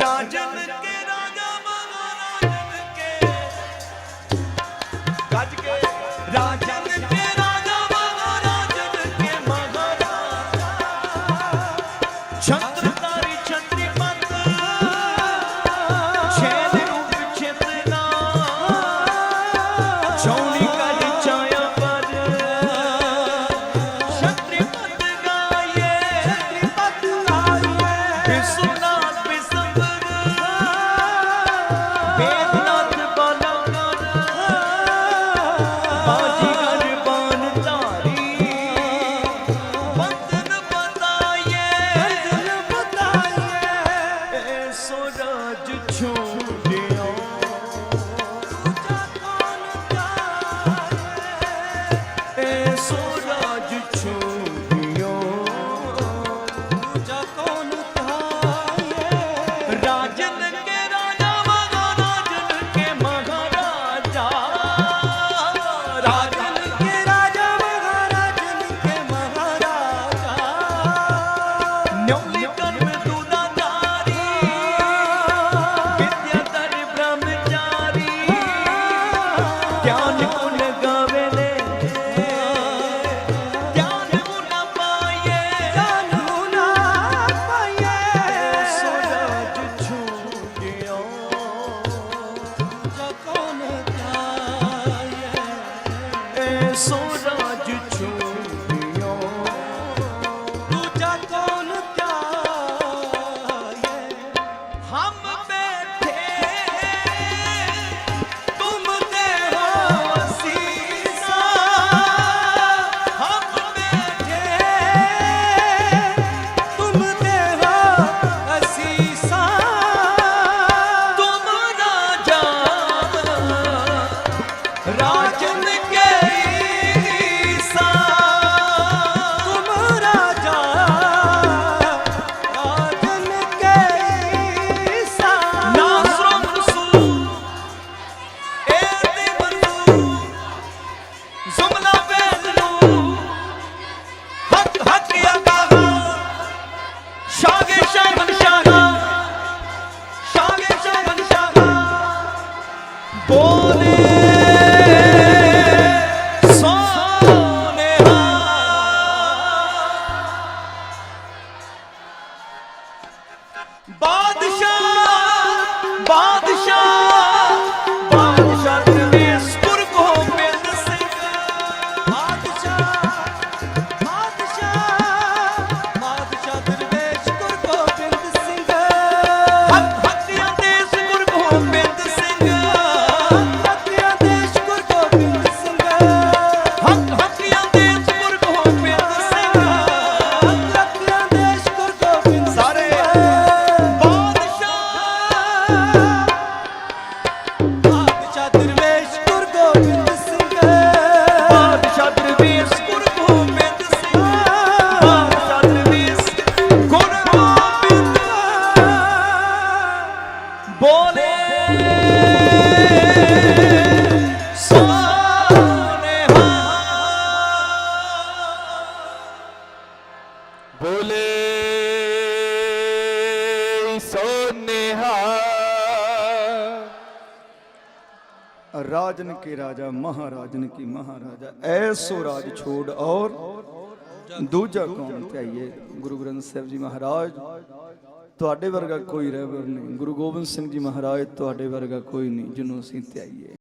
ਰਾਜਨ ਕੇ ਰਾਜਾ ਮਹਾਰਾਜਨ ਕੇ। ਗੱਜ ਕੇ ਰਾਜ son ਰਾਜਨ के ਰਾਜਾ महाराजन की ਮਹਾਰਾਜਾ। ਐਸੋ ਰਾਜ ਛੋੜ ਔਰ ਦੂਜਾ ਕੌਣ ਚਾਹੀਏ ਗੁਰੂ ਗ੍ਰੰਥ ਸਾਹਿਬ ਜੀ ਮਹਾਰਾਜ, ਤੁਹਾਡੇ ਵਰਗਾ ਕੋਈ ਰਹਿਬਰ ਨਹੀਂ। ਗੁਰੂ ਗੋਬਿੰਦ ਸਿੰਘ ਜੀ ਮਹਾਰਾਜ, ਤੁਹਾਡੇ ਵਰਗਾ ਕੋਈ ਨਹੀਂ, ਜਿਹਨੂੰ ਅਸੀਂ ਧਿਆਈਏ।